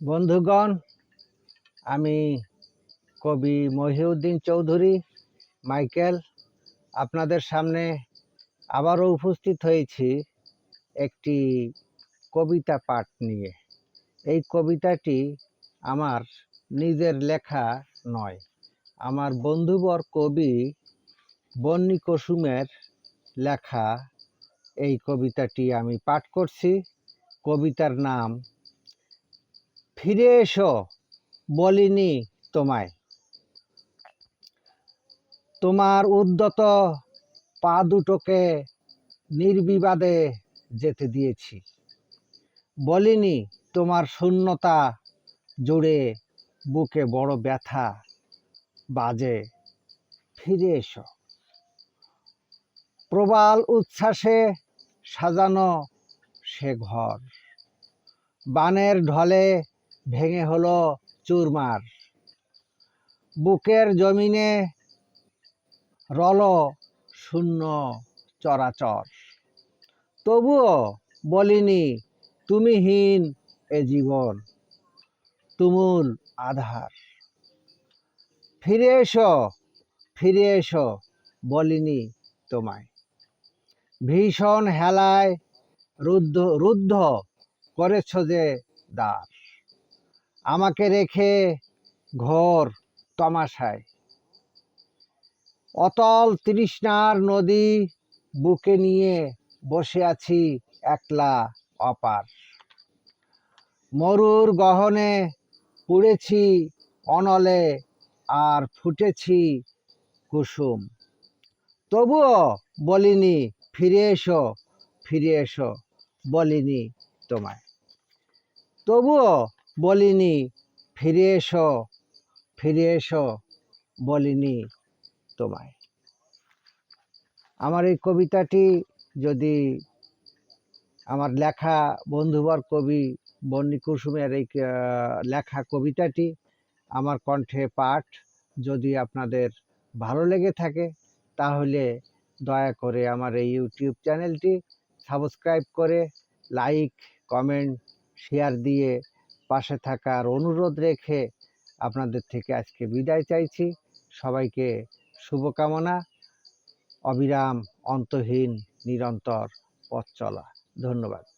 বন্ধুগণ, আমি কবি মহিউদ্দিন চৌধুরী, মাইকেল, আপনাদের সামনে আবারও উপস্থিত হয়েছি একটি কবিতা পাঠ নিয়ে। এই কবিতাটি আমার নিজের লেখা নয়, আমার বন্ধুবর কবি বন্নি কুসুমের লেখা এই কবিতাটি আমি পাঠ করছি। কবিতার নাম ফিরে এসো, বলিনি তোমায়। তোমার উদ্যত পা দুটোকে নির্বিবাদে যেতে দিয়েছি। বলিনি তোমার শূন্যতা জুড়ে বুকে বড় ব্যথা বাজে। ফিরে এসো। প্রবাল উচ্ছ্বাসে সাজানো সে ঘর। বানের ঢলে ভেঙে হলো চুরমার। বুকের জমিনে রল শূন্য চরাচর। তবুও বলিনি তুমিহীন এ জীবন, তুমুল আধার। ফিরে এসো ফিরে এসো বলিনি তোমায়। ভীষণ হেলায় রুদ্ধ রুদ্ধ করেছ যে দ্বার। আমাকে রেখে ঘোর তমাশায়। অতল তৃষ্ণার নদী বুকে নিয়ে বসে আছি একলা অপার। মরুর গহনে পুড়েছি অনলে আর ফুটেছি কুসুম। তবুও বলিনি, ফিরে এসো ফিরে এসো, বলিনি তোমায়। তবুও বলিনি, ফিরে এসো ফিরে এসো বলিনি তোমায়। আমার এই কবিতাটি যদি আমার লেখা বন্ধুবর কবি বন্নি কুসুমের এই লেখা কবিতাটি আমার কণ্ঠে পাঠ যদি আপনাদের ভালো লেগে থাকে, তাহলে দয়া করে আমার এই ইউটিউব চ্যানেলটি সাবস্ক্রাইব করে লাইক, কমেন্ট, শেয়ার দিয়ে পাশে থাকার অনুরোধ রেখে আপনাদের থেকে আজকে বিদায় চাইছি। সবাইকে শুভকামনা। অবিরাম অন্তহীন নিরন্তর পথ চলা। ধন্যবাদ।